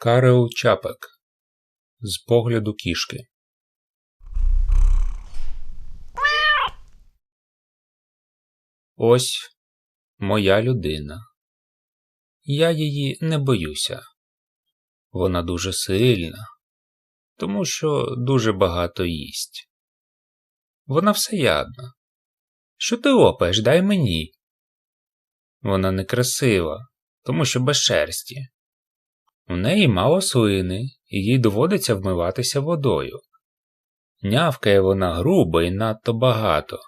Карел Чапек З погляду кішки. Ось моя людина. Я її не боюся. Вона дуже сильна, тому що дуже багато їсть. Вона всеядна. Що ти опаєш, дай мені. Вона некрасива, тому що без шерсті. У неї мало слини, і їй доводиться вмиватися водою. Нявкає вона грубо і надто багато.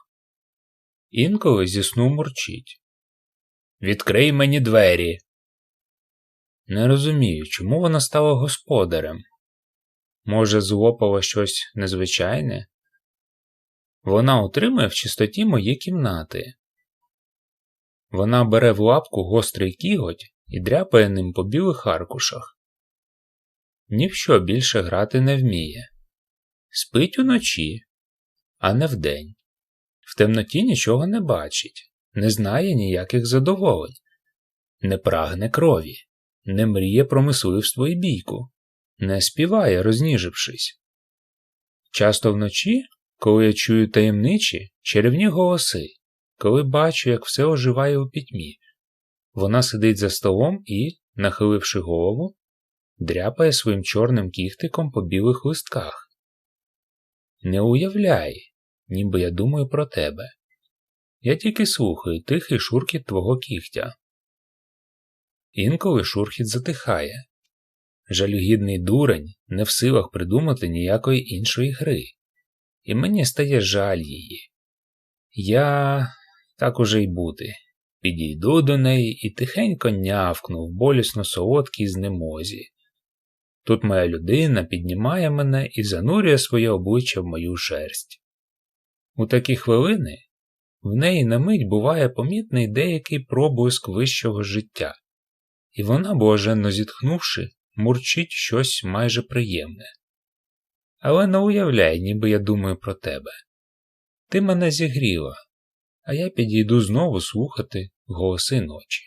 Інколи зі сну мурчить. Відкрий мені двері. Не розумію, чому вона стала господарем. Може, злопала щось незвичайне? Вона утримує в чистоті мої кімнати. Вона бере в лапку гострий кіготь і дряпає ним по білих аркушах. Ні в що більше грати не вміє. Спить уночі, а не вдень. В темноті нічого не бачить, не знає ніяких задоволень, не прагне крові, не мріє про мисливство і бійку, не співає, розніжившись. Часто вночі, коли я чую таємничі, чарівні голоси, коли бачу, як все оживає у пітьмі, вона сидить за столом і, нахиливши голову, дряпає своїм чорним кіхтиком по білих листках. Не уявляй, ніби я думаю про тебе. Я тільки слухаю тихий шурхіт твого кігтя. Інколи шурхіт затихає. Жалюгідний дурень не в силах придумати ніякої іншої гри, і мені стає жаль її. Я так уже й бути. Підійду до неї і тихенько нявкну в болісно солодкій знемозі. Тут моя людина піднімає мене і занурює своє обличчя в мою шерсть. У такі хвилини в неї на мить буває помітний деякий проблиск вищого життя, і вона, блаженно зітхнувши, мурчить щось майже приємне. Але не уявляй, ніби я думаю про тебе. Ти мене зігріла, а я підійду знову слухати голоси ночі.